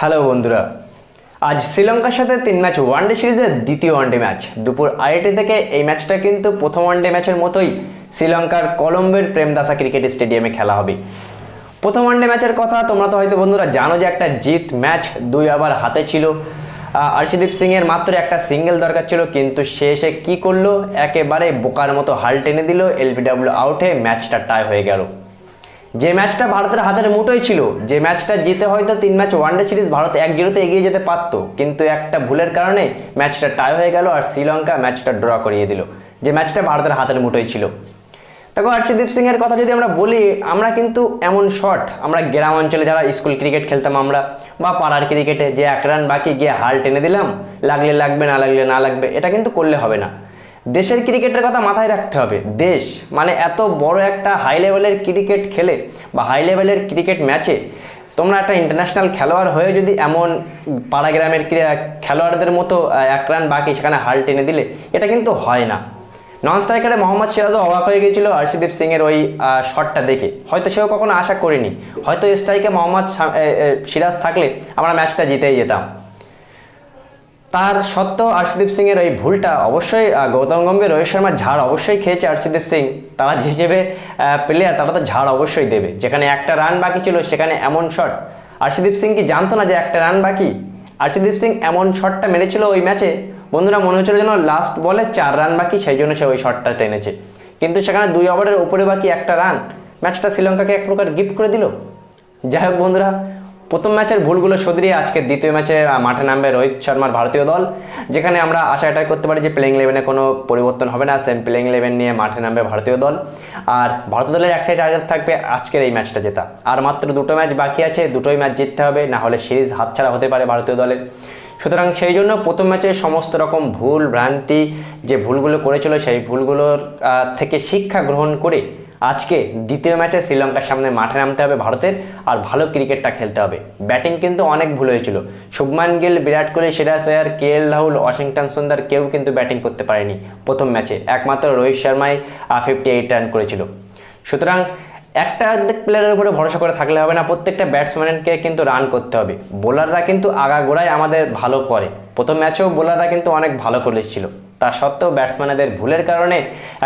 Hello বন্ধুরা। আজ শ্রীলঙ্কার সাথে তিন ম্যাচ ওয়ানডে সিরিজের দ্বিতীয় ওয়ানডে ম্যাচ দুপুর আড়াইটে থেকে এই ম্যাচটা কিন্তু প্রথম ওয়ানডে ম্যাচের মতোই শ্রীলঙ্কার কলম্বের প্রেমদাসা ক্রিকেট স্টেডিয়ামে খেলা হবে। প্রথম ওয়ানডে ম্যাচের কথা তোমরা তো হয়তো বন্ধুরা জানো যে একটা জিত ম্যাচ দুই আবার হাতে ছিল। আর্শদীপ সিং এর মাত্র একটা সিঙ্গেল দরকার ছিল, কিন্তু সে এসে কি করল? একেবারে বোকার মতো হাল টেনে দিল এলবিডব্লিউ আউটে ম্যাচটা টাই হয়ে গেল। যে ম্যাচটা ভারতের হাতের মুঠোই ছিল, যে ম্যাচটা জিতে হয়তো তিন ম্যাচ ওয়ানডে সিরিজ ভারত এক জিরোতে এগিয়ে যেতে পারতো, কিন্তু একটা ভুলের কারণে ম্যাচটা টাই হয়ে গেল আর শ্রীলঙ্কা ম্যাচটা ড্র করিয়ে দিল, যে ম্যাচটা ভারতের হাতের মুঠোই ছিল। দেখো, হর্ষদীপ সিং এর কথা যদি আমরা বলি, আমরা কিন্তু এমন শট, আমরা গ্রাম অঞ্চলে যারা স্কুল ক্রিকেট খেলতাম আমরা, বা পাড়ার ক্রিকেটে যে এক রান বাকি গিয়ে হাল টেনে দিলাম, লাগলে লাগবে, না লাগলে না লাগবে, এটা কিন্তু করলে হবে না। দেশের ক্রিকেটের কথা মাথায় রাখতে হবে। দেশ মানে এত বড় একটা হাই লেভেলের ক্রিকেট খেলে বা হাই লেভেলের ক্রিকেট ম্যাচে তোমরা একটা ইন্টারন্যাশনাল খেলোয়াড় হয়ে যদি এমন পাড়া গ্রামের ক্রী- খেলোয়াড়দের মতো এক রান বাকি সেখানে হাল টেনে দিলে, এটা কিন্তু হয় না। নন স্ট্রাইকারে মোহাম্মদ সিরাজও অবাক হয়ে গিয়েছিল হর্ষদীপ সিং এর ওই শটটা দেখে। হয়তো সেও কখনো আশা করিনি। হয়তো স্ট্রাইকে মোহাম্মদ সিরাজ থাকলে আমরা ম্যাচটা জিতেই যেতাম। তার সত্ত্বেও আর্শদীপ সিং এর এই ভুলটা অবশ্যই গৌতম গম্ভীর, রোহিত শর্মার ঝাড় অবশ্যই খেয়েছে আর্শদীপ সিং। তারা যে হিসেবে প্লেয়ার তারা তো ঝাড় অবশ্যই দেবে। যেখানে একটা রান বাকি ছিল, সেখানে এমন শট আর্শদীপ সিং কি জানতো না যে একটা রান বাকি? আর্শদীপ সিং এমন শটটা মেরেছিল ওই ম্যাচে বন্ধুরা, মনে হচ্ছিল যেন লাস্ট বলে চার রান বাকি, সেই জন্য সে ওই শটটা টেনেছে। কিন্তু সেখানে দুই ওভারের উপরে বাকি একটা রান ম্যাচটা শ্রীলঙ্কাকে এক প্রকার গিফট করে দিল। যাই হোক বন্ধুরা প্রথম ম্যাচের ভুলগুলো শুধরিয়ে আজকে দ্বিতীয় ম্যাচে মাঠে নামবে রোহিত শর্মার ভারতীয় দল। যেখানে আমরা আশা এটাই করতে পারি যে প্লেইং ইলেভেনে কোনো পরিবর্তন হবে না সেম প্লেইং ইলেভেন নিয়ে মাঠে নামবে ভারতীয় দল। আর ভারতীয় দলের একটাই টার্গেট থাকবে আজকের এই ম্যাচটা জেতা। আর মাত্র দুটো ম্যাচ বাকি আছে, দুটোই ম্যাচ জিততে হবে, না হলে সিরিজ হাতছাড়া হতে পারে ভারতীয় দলের। সুতরাং সেই জন্য প্রথম ম্যাচে সমস্ত রকম ভুল, ভ্রান্তি, যে ভুলগুলো করেছিল সেই ভুলগুলোর থেকে শিক্ষা গ্রহণ করে আজকে দ্বিতীয় ম্যাচে শ্রীলঙ্কার সামনে মাঠে নামতে হবে ভারতের, আর ভালো ক্রিকেটটা খেলতে হবে। ব্যাটিং কিন্তু অনেক ভুল হয়েছিল। Shubman Gill, Virat Kohli, Siraj Iyer K L Rahul Washington Sundar কেউ কিন্তু ব্যাটিং করতে পারেনি প্রথম ম্যাচে। একমাত্র রোহিত শর্মাই ফিফটি এইট রান করেছিল। সুতরাং একটা প্লেয়ারের উপরে ভরসা করে থাকলে হবে না, প্রত্যেকটা ব্যাটসম্যানকে কিন্তু রান করতে হবে। বোলাররা কিন্তু আগাগোড়াই আমাদের ভালো করে। প্রথম ম্যাচেও বোলাররা কিন্তু অনেক ভালো করেছিল। তা সত্ত্বেও ব্যাটসম্যানদের ভুলের কারণে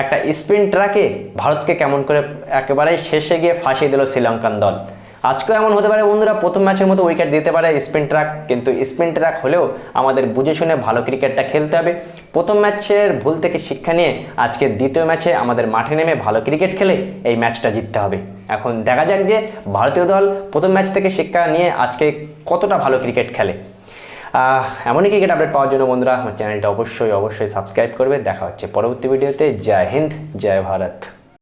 একটা স্পিন ট্রাকে ভারতকে কেমন করে একেবারেই শেষে গিয়ে ফাঁসিয়ে দিল শ্রীলঙ্কান দল। আজকেও এমন হতে পারে বন্ধুরা, প্রথম ম্যাচের মতো উইকেট দিতে পারে স্পিন ট্র্যাক কিন্তু স্পিন ট্র্যাক হলেও আমাদের বুঝে শুনে ভালো ক্রিকেটটা খেলতে হবে। প্রথম ম্যাচের ভুল থেকে শিক্ষা নিয়ে আজকে দ্বিতীয় ম্যাচে আমাদের মাঠে নেমে ভালো ক্রিকেট খেলে এই ম্যাচটা জিততে হবে। এখন দেখা যাক যে ভারতীয় দল প্রথম ম্যাচ থেকে শিক্ষা নিয়ে আজকে কতটা ভালো ক্রিকেট খেলে। এমনই ক্রিকেট আপডেট পাওয়ার জন্য বন্ধুরা, আমার চ্যানেলটা অবশ্যই অবশ্যই সাবস্ক্রাইব করবে। দেখা হচ্ছে পরবর্তী ভিডিওতে জয় হিন্দ, জয় ভারত।